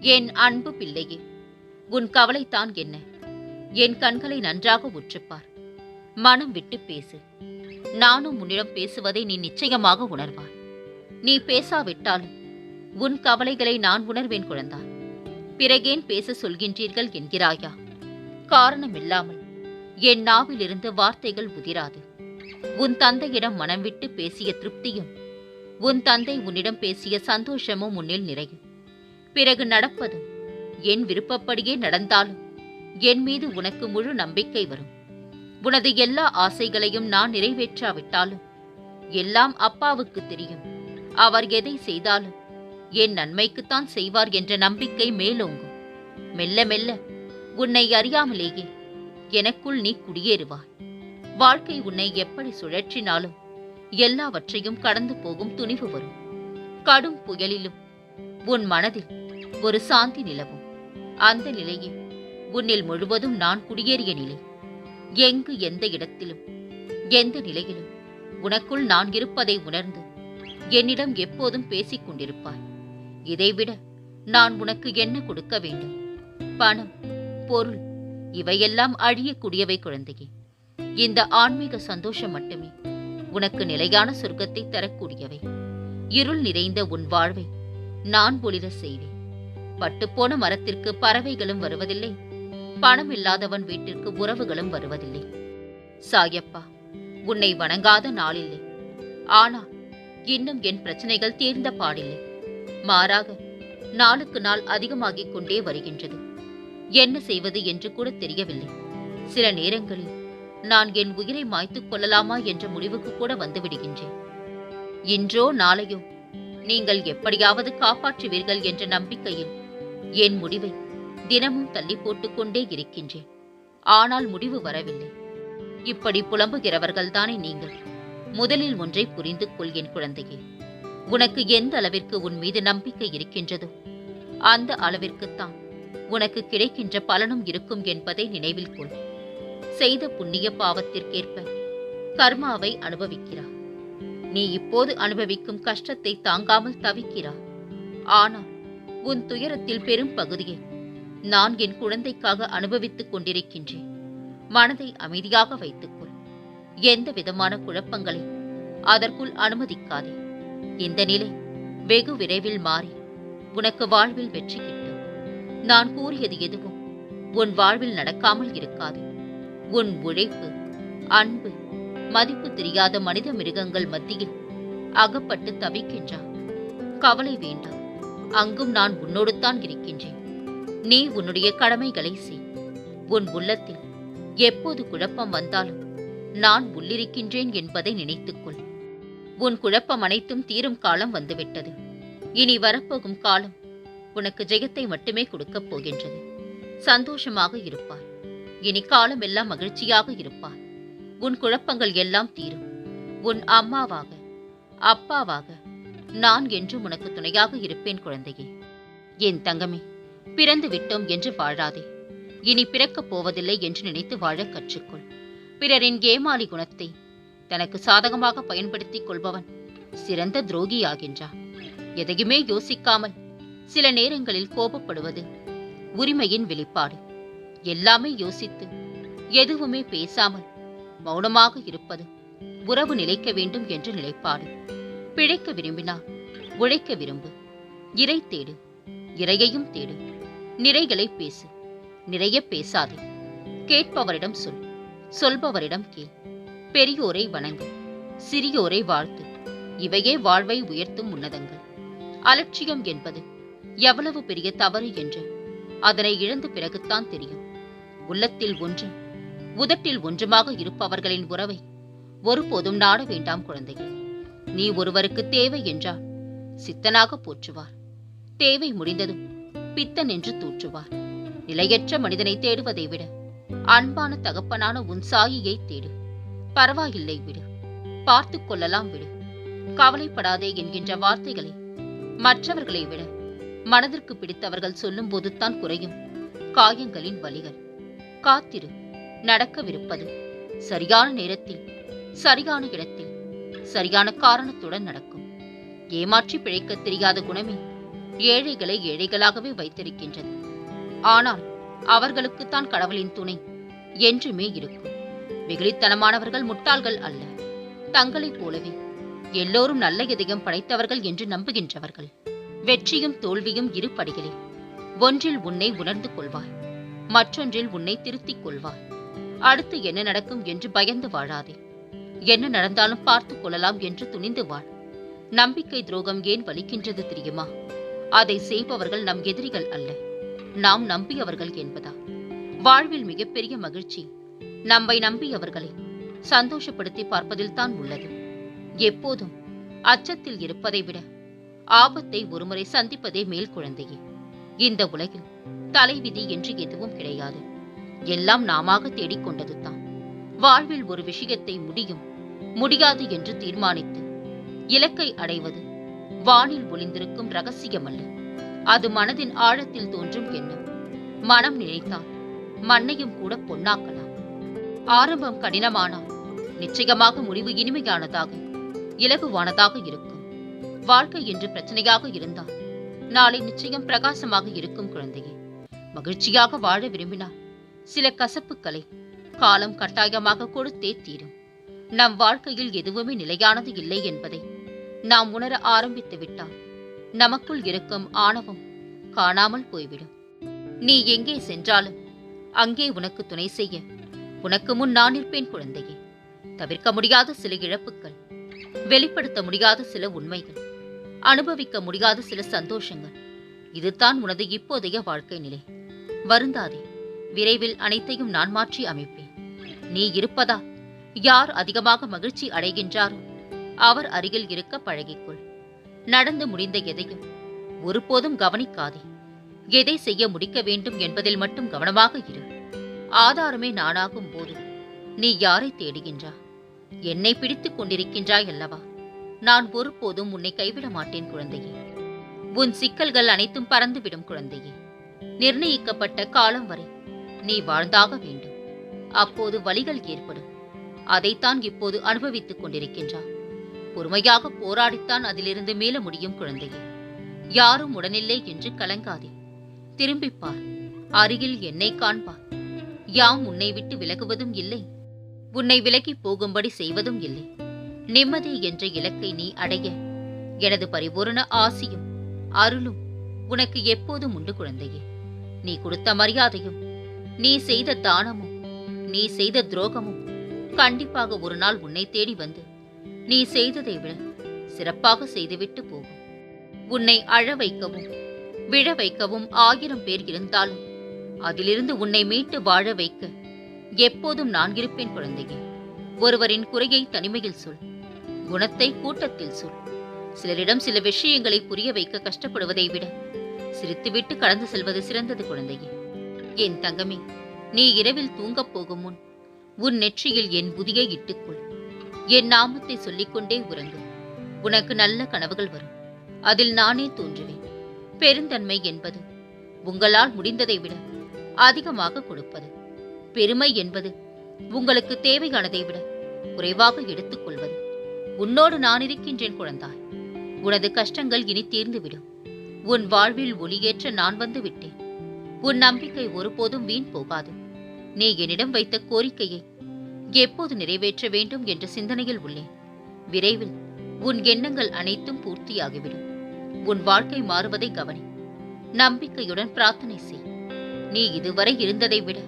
என் அன்பு பிள்ளையே உன் கவலைத்தான் என்ன? என் கண்களை நன்றாக உற்றுப்பார். மனம் விட்டு பேசு. நானும் உன்னிடம் பேசுவதை நீ நிச்சயமாக உணர்வார் நீ பேசாவிட்டாலும் உன் கவலைகளை நான் உணர்வேன் குழந்தா. பிறகேன் பேச சொல்கின்றீர்கள் என்கிறாயா? காரணமில்லாமல் என் நாவிலிருந்து வார்த்தைகள் உதிராது. உன் தந்தையிடம் மனம் விட்டு பேசிய திருப்தியும் உன் தந்தை உன்னிடம் பேசிய சந்தோஷமும் உன்னில் நிறையும். பிறகு நடப்பதும் என் விருப்பப்படியே நடந்தாலும் என் மீது உனக்கு முழு நம்பிக்கை வரும். உனது எல்லா ஆசைகளையும் நான் நிறைவேற்றாவிட்டாலும் எல்லாம் அப்பாவுக்கு தெரியும். அவர் எதை செய்தாலும் என் நன்மைக்குத்தான் செய்வார் என்ற நம்பிக்கை மேலோங்கும். மெல்ல மெல்ல உன்னை அறியாமலேயே எனக்குள் நீ குடியேறுவாய். வாழ்க்கை உன்னை எப்படி சுழற்றினாலும் எல்லாவற்றையும் கடந்து போகும் துணிவு வரும். கடும் புயலிலும் உன் மனதில் ஒரு சாந்தி நிலவும். அந்த நிலையே உன்னில் முழுவதும் நான் குடியேறிய நிலை. எங்கு எந்த இடத்திலும் எந்த நிலையிலும் உனக்குள் நான் இருப்பதை உணர்ந்து என்னிடம் எப்போதும் பேசிக் கொண்டிருப்பாய். இதைவிட நான் உனக்கு என்ன கொடுக்க வேண்டும்? பணம் பொருள் இவையெல்லாம் அழியக்கூடியவை குழந்தையே. இந்த ஆன்மீக சந்தோஷம் மட்டுமே உனக்கு நிலையான சொர்க்கத்தை தரக்கூடியவை. இருள் நிறைந்த உன் வாழ்வை நான் ஒளிர செய்வேன். பட்டுப்போன மரத்திற்கு பறவைகளும் வருவதில்லை. பணம் இல்லாதவன் வீட்டிற்கு உறவுகளும் வருவதில்லை. சாயப்பா உன்னை வணங்காத நாளில்லை. ஆனால் இன்னும் என் பிரச்சனைகள் தீர்ந்த பாடில்லை. மாறாக நாளுக்கு நாள் அதிகமாகிக் கொண்டே வருகின்றது. என்ன செய்வது என்று கூட தெரியவில்லை. சில நேரங்களில் நான் என் உயிரை மாய்த்துக் கொள்ளலாமா என்ற முடிவுக்கு கூட வந்துவிடுகின்றேன். இன்றோ நாளையோ நீங்கள் எப்படியாவது காப்பாற்றுவீர்கள் என்ற நம்பிக்கையில் என் முடிவை தினமும் தள்ளி போட்டுக்கொண்டே இருக்கின்றேன். ஆனால் முடிவு வரவில்லை. இப்படி புலம்புகிறவர்கள்தானே நீங்கள். முதலில் ஒன்றை புரிந்து கொள் என் குழந்தையே. உனக்கு எந்த அளவிற்கு உன் மீது நம்பிக்கை இருக்கின்றதோ அந்த அளவிற்குத்தான் உனக்கு கிடைக்கின்ற பலனும் இருக்கும் என்பதை நினைவில் கொள். செய்த புண்ணிய பாவத்திற்கேற்ப கர்மாவை அனுபவிக்கிறார் நீ இப்போது அனுபவிக்கும் கஷ்டத்தை தாங்காமல் தவிக்கிறார் ஆனால் உன் துயரத்தில் பெரும் பகுதியை. நான் என் குழந்தைக்காக அனுபவித்துக் கொண்டிருக்கின்றேன். மனதை அமைதியாக வைத்துக்கொள் எந்த விதமான குழப்பங்களை அதற்குள் அனுமதிக்காதே. இந்த நிலை வெகு விரைவில் மாறி உனக்கு வாழ்வில் வெற்றி கிட்டும். நான் கூறியது எதுவும் உன் வாழ்வில் நடக்காமல் இருக்காது. உன் உழைப்பு அன்பு மதிப்பு தெரியாத மனித மிருகங்கள் மத்தியில் அகப்பட்டு தவிக்கின்றான் கவலை வேண்டாம். அங்கும் நான் உன்னோடுத்தான் இருக்கின்றேன். நீ உன்னுடைய கடமைகளை செய். உன் உள்ளத்தில் எப்போது குழப்பம் வந்தாலும் நான் உள்ளிருக்கின்றேன் என்பதை நினைத்துக்கொள். உன் குழப்பம் அனைத்தும் தீரும் காலம் வந்துவிட்டது. இனி வரப்போகும் காலம் உனக்கு ஜெயத்தை மட்டுமே கொடுக்கப் போகின்றது. சந்தோஷமாக இருப்பார் இனி காலம் எல்லாம் மகிழ்ச்சியாக இருப்பார் உன் குழப்பங்கள் எல்லாம் தீரும். உன் அம்மாவாக அப்பாவாக நான் என்றும் உனக்கு துணையாக இருப்பேன் குழந்தையே. என் தங்கமே பிறந்து விட்டோம் என்று வாழாதே. இனி பிறக்கப் போவதில்லை என்று நினைத்து வாழ கற்றுக்கொள். பிறரின் ஏமாளி குணத்தை தனக்கு சாதகமாக பயன்படுத்திக் கொள்பவன் சிறந்த துரோகியாகின்றான். எதையுமே யோசிக்காமல் சில நேரங்களில் கோபப்படுவது உரிமையின் வெளிப்பாடு. எல்லாமே யோசித்து எதுவுமே பேசாமல் மௌனமாக இருப்பது உறவு நிலைக்க வேண்டும் என்று நிலைப்பாடு. பிழைக்க விரும்பினால் உழைக்க விரும்பு. இறை தேடு இறையையும் தேடு. நிறைகளை பேசு நிறைய பேசாதே. கேட்பவரிடம் சொல் சொல்பவரிடம் கேள். பெரியோரை வணங்கு சிறியோரை வாழ்த்து. இவையே வாழ்வை உயர்த்தும் உன்னதங்கள். அலட்சியம் என்பது எவ்வளவு பெரிய தவறு என்று அதனை இழந்த பிறகுத்தான் தெரியும். உள்ளத்தில் ஒன்று உதட்டில் ஒன்றுமாக இருப்பவர்களின் உறவை ஒருபோதும் நாட வேண்டாம் குழந்தைகள் நீ ஒருவருக்கு தேவை என்றால் சித்தனாக போற்றுவார். தேவை முடிந்ததும் பித்தன் என்று தூற்றுவார். நிலையற்ற மனிதனை தேடுவதை விட அன்பான தகப்பனான உன் சாயியை தேடு. பரவாயில்லை விடு. பார்த்து கொள்ளலாம் விடு. கவலைப்படாதே என்கின்ற வார்த்தைகளை மற்றவர்களை விட மனதிற்கு பிடித்தவர்கள் சொல்லும் போதுதான் குறையும். காயங்களின் வலிகள் காத்திரு. நடக்கவிருப்பது சரியான நேரத்தில் சரியான இடத்தில். சரியான காரணத்துடன் நடக்கும். ஏமாற்றி பிழைக்க தெரியாத குணமே ஏழைகளை ஏழைகளாகவே வைத்திருக்கின்றது. ஆனால் அவர்களுக்குத்தான் கடவுளின் துணை என்றுமே இருக்கும். வெகுளித்தனமானவர்கள் முட்டாள்கள் அல்ல. தங்களைப் போலவே எல்லோரும் நல்ல இதயம் படைத்தவர்கள் என்று நம்புகின்றவர்கள். வெற்றியும் தோல்வியும் இரு படிகளே ஒன்றில் உன்னை உணர்ந்து கொள்வாய். மற்றொன்றில் உன்னை திருத்திக் கொள்வாய். அடுத்து என்ன நடக்கும் என்று பயந்து வாழாதே. என்ன நடந்தாலும் பார்த்துக் கொள்ளலாம் என்று துணிந்து வாழ் நம்பிக்கை துரோகம் ஏன் வலிக்கின்றது தெரியுமா? அதை செய்பவர்கள் நம் எதிரிகள் அல்ல. நாம் நம்பியவர்கள் என்பதா? வாழ்வில் மிகப்பெரிய மகிழ்ச்சி. நம்மை நம்பியவர்களை சந்தோஷப்படுத்தி பார்ப்பதில் தான் உள்ளது. எப்போதும் அச்சத்தில் இருப்பதை விட ஆபத்தை ஒருமுறை சந்திப்பதே மேல் குழந்தையே. இந்த உலகில் தலைவிதி என்று எதுவும் கிடையாது. எல்லாம் நாமாக தேடிக்கொண்டது தான் வாழ்வில் ஒரு விஷயத்தை முடியும் முடியாது என்று தீர்மானித்து இலக்கை அடைவது வானில் ஒளிந்திருக்கும் ரகசியமல்ல. அது மனதின் ஆழத்தில் தோன்றும் எண்ணம். மனம் நினைத்தால் மண்ணையும் கூட பொன்னாக்கலாம். ஆரம்பம் கடினமானால் நிச்சயமாக முடிவு இனிமையானதாக இலகுவானதாக இருக்கும். வாழ்க்கை என்று பிரச்சனையாக இருந்தால் நாளை நிச்சயம் பிரகாசமாக இருக்கும் குழந்தையே. மகிழ்ச்சியாக வாழ விரும்பினால் சில கசப்புக்களை காலம் கட்டாயமாக கொடுத்தே தீரும். நம் வாழ்க்கையில் எதுவுமே நிலையானது இல்லை என்பதை நாம் உணர ஆரம்பித்து விட்டால் நமக்குள் இருக்கும் ஆணவம் காணாமல் போய்விடும். நீ எங்கே சென்றாலும் அங்கே உனக்கு துணை செய்ய உனக்கு முன் நான் இருப்பேன் குழந்தையே. தவிர்க்க முடியாத சில இழப்புகள் வெளிப்படுத்த முடியாத சில உண்மைகள் அனுபவிக்க முடியாத சில சந்தோஷங்கள் இதுதான் உனது இப்போதைய வாழ்க்கை நிலை. வருந்தாதே. விரைவில் அனைத்தையும் நான் மாற்றி அமைப்பேன். நீ இருப்பதா? யார் அதிகமாக மகிழ்ச்சி அடைகின்றாரோ அவர் அருகில் இருக்க பழகிக்கொள். நடந்து முடிந்த எதையும் ஒருபோதும் கவனிக்காதே. எதை செய்ய முடிக்க வேண்டும் என்பதில் மட்டும் கவனமாக இரு. ஆதாரமே நானாகும் போது நீ யாரை தேடுகின்றா? என்னை பிடித்துக் கொண்டிருக்கின்றாய் அல்லவா? நான் ஒருபோதும் உன்னை கைவிட மாட்டேன் குழந்தையே. உன் சிக்கல்கள் அனைத்தும் பறந்துவிடும் குழந்தையே. நிர்ணயிக்கப்பட்ட காலம் வரை நீ வாழ்ந்தாக வேண்டும். அப்போது வலிகள் ஏற்படும். அதைத்தான் இப்போது அனுபவித்துக் கொண்டிருக்கின்றான் பொறுமையாக போராடித்தான் அதிலிருந்து மீள முடியும் குழந்தையே. யாரும் உடனில்லை என்று கலங்காதே. திரும்பிப் பார் அருகில் என்னை காண்பார். யாம் உன்னை விட்டு விலகுவதும் இல்லை. உன்னை விலகி போகும்படி செய்வதும் இல்லை. நிம்மதி என்ற இலக்கை நீ அடைய. எனது பரிபூரண ஆசியும் அருளும் உனக்கு எப்போதும் உண்டு குழந்தையே. நீ கொடுத்த மரியாதையும் நீ செய்த தானமும் நீ செய்த துரோகமும் கண்டிப்பாக ஒரு நாள் உன்னை தேடி வந்து நீ செய்ததை விட சிறப்பாக செய்துவிட்டு போகும். உன்னை அழ வைக்கவும் விழ வைக்கவும் ஆயிரம் பேர் இருந்தாலும் அதிலிருந்து உன்னை மீட்டு வாழ வைக்க எப்போதும் நான் இருப்பேன் குழந்தையே. ஒருவரின் குறையை தனிமையில் சொல் குணத்தை கூட்டத்தில் சொல். சிலரிடம் சில விஷயங்களை புரிய வைக்க கஷ்டப்படுவதை விட சிரித்துவிட்டு கடந்து செல்வது சிறந்தது குழந்தையே. என் தங்கமே? நீ இரவில் தூங்கப் போகும் முன் உன் நெற்றியில் என் புதியை இட்டுக்கொள். என் நாமத்தை சொல்லிக்கொண்டே உறங்கு. உனக்கு நல்ல கனவுகள் வரும். அதில் நானே தோன்றுவேன். பெருந்தன்மை என்பது உங்களால் முடிந்ததை விட அதிகமாக கொடுப்பது. பெருமை என்பது உங்களுக்கு தேவையானதை விட குறைவாக எடுத்துக்கொள்வது. உன்னோடு நான் இருக்கின்றேன் குழந்தாய். உனது கஷ்டங்கள் இனி தீர்ந்துவிடும். உன் வாழ்வில் ஒளியேற்ற நான் வந்து விட்டேன். உன் நம்பிக்கை ஒருபோதும் வீண் போகாது. நீ என்னிடம் வைத்த கோரிக்கையை எப்போது நிறைவேற்ற வேண்டும் என்ற சிந்தனையில் உள்ளேன். விரைவில் உன் எண்ணங்கள் அனைத்தும் பூர்த்தியாகிவிடும். உன் வாழ்க்கை மாறுவதை கவனி. நம்பிக்கையுடன் பிரார்த்தனை செய். நீ இதுவரை இருந்ததை விட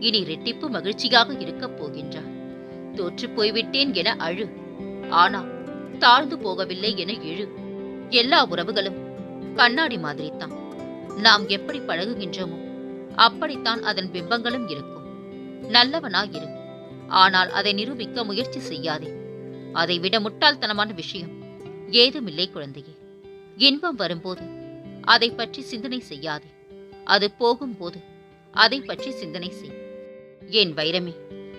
இனி ரெட்டிப்பு மகிழ்ச்சியாக இருக்கப் போகின்றார் தோற்றுப் போய்விட்டேன் என அழு. ஆனால் தாழ்ந்து போகவில்லை என எழு. எல்லா உறவுகளும் கண்ணாடி மாதிரித்தான். நாம் எப்படி பழகுகின்றோமோ அப்படித்தான் அதன் பிம்பங்களும் இருக்கும். நல்லவனா இரு ஆனால் அதை நிரூபிக்க முயற்சி செய்யாதே. அதை விட முட்டாள்தனமான விஷயம் ஏதுமில்லை குழந்தையே. இன்பம் வரும்போது அதை பற்றி சிந்தனை செய்யாதே. அது போகும்போது அதை பற்றி சிந்தனை செய். என் வைரமே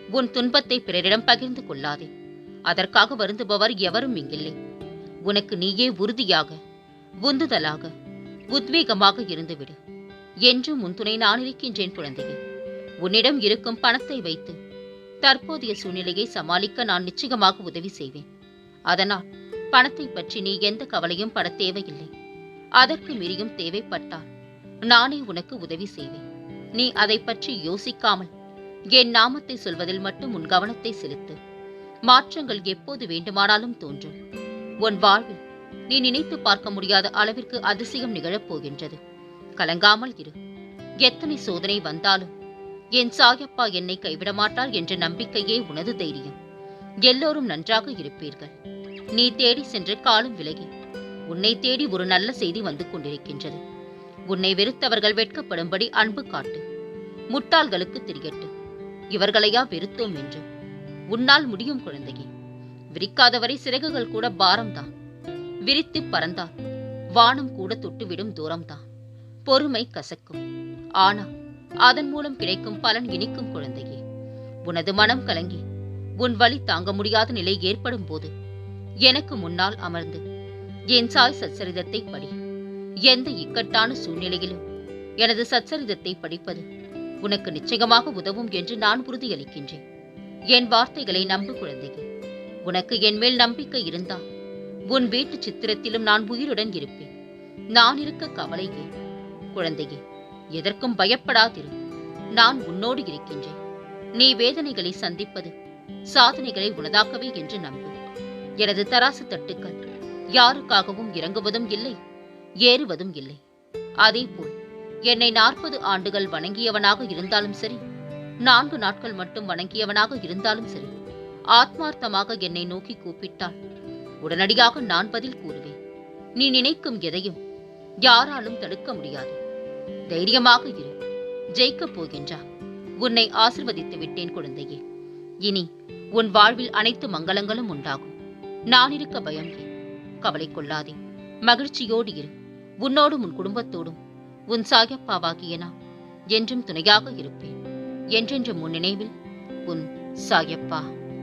உன் துன்பத்தை பிறரிடம் பகிர்ந்து கொள்ளாதே. அதற்காக வருந்துபவர் எவரும் இங்கில்லை. உனக்கு நீயே உறுதியாக உந்துதலாக உத்வேகமாக இருந்துவிடு. என்றும் உன் துணை நான் இருக்கின்றேன் குழந்தையே. உன்னிடம் இருக்கும் பணத்தை வைத்து தற்போதைய சூழ்நிலையை சமாளிக்க நான் நிச்சயமாக உதவி செய்வேன். அதனால் பணத்தை பற்றி நீ எந்த கவலையும் பட தேவையில்லை. அதற்கு மீறியும் தேவைப்பட்டால் நானே உனக்கு உதவி செய்வேன். நீ அதை பற்றி யோசிக்காமல் என் நாமத்தை சொல்வதில் மட்டும் உன் கவனத்தை செலுத்து. மாற்றங்கள் எப்போது வேண்டுமானாலும் தோன்றும். உன் வாழ்வில் நீ நினைத்து பார்க்க முடியாத அளவிற்கு அதிசயம் நிகழப் போகின்றது கலங்காமல் இரு. எத்தனை சோதனை வந்தாலும் என் சாயப்பா என்னை கைவிட மாட்டார் என்ற நம்பிக்கையே உனது தைரியம். எல்லோரும் நன்றாக இருப்பீர்கள். நீ தேடி சென்ற காலம் விலகி. உன்னை தேடி ஒரு நல்ல செய்தி வந்து கொண்டிருக்கின்றது. உன்னை வெறுத்தவர்கள் வெட்கப்படும்படி அன்பு காட்டு. முட்டாள்களுக்கு தெரியட்டு. இவர்களையா வெறுத்தோம் என்று. உன்னால் முடியும் குழந்தையே. விரிக்காதவரை சிறகுகள் கூட பாரம்தான். விரித்து பறந்தால் வானம் கூட தொட்டுவிடும் தூரம்தான். பொறுமை கசக்கும். ஆனா அதன் மூலம் கிடைக்கும் பலன் இனிக்கும் குழந்தையே. உனது மனம் கலங்கி உன் வழி தாங்க முடியாத நிலை ஏற்படும் போது எனக்கு முன்னால் அமர்ந்து என் சாய் சச்சரிதத்தை படி. எந்த இக்கட்டான சூழ்நிலையிலும் எனது சச்சரிதத்தை படிப்பது உனக்கு நிச்சயமாக உதவும் என்று நான் உறுதியளிக்கின்றேன். என் வார்த்தைகளை நம்பு குழந்தையே. உனக்கு என் மேல் நம்பிக்கை இருந்தால் உன் வீட்டு சித்திரத்திலும் நான் உயிருடன் இருப்பேன். நான் இருக்க கவலை ஏன்? குழந்தையே எதற்கும் பயப்படாதிரு. நான் உன்னோடு இருக்கின்றேன். நீ வேதனைகளை சந்திப்பது சாதனைகளை உனதாக்கவே என்று நம்பு எனது தராசு தட்டுக்கள் யாருக்காகவும் இறங்குவதும் இல்லை ஏறுவதும் இல்லை. அதேபோல் என்னை நாற்பது ஆண்டுகள் வணங்கியவனாக இருந்தாலும் சரி நான்கு நாட்கள் மட்டும் வணங்கியவனாக இருந்தாலும் சரி ஆத்மார்த்தமாக என்னை நோக்கி கூப்பிட்டாள் உடனடியாக நான் பதில் கூறுவேன். நீ நினைக்கும் எதையும் யாராலும் தடுக்க முடியாது. தைரியமாக இரு. ஜெயிக்கப் போகின்றா உன்னை ஆசிர்வதித்து விட்டேன் குழந்தையே. இனி உன் வாழ்வில் அனைத்து மங்களங்களும் உண்டாகும். நான் இருக்க பயம் ஏன்? கவலை கொள்ளாதே. மகிழ்ச்சியோடு இரு. உன்னோடும் உன் குடும்பத்தோடும் உன் சாயப்பாவாகிய நான் என்றும் துணையாக இருப்பேன். என்றென்றும் உன் நினைவில் உன் சாயப்பா.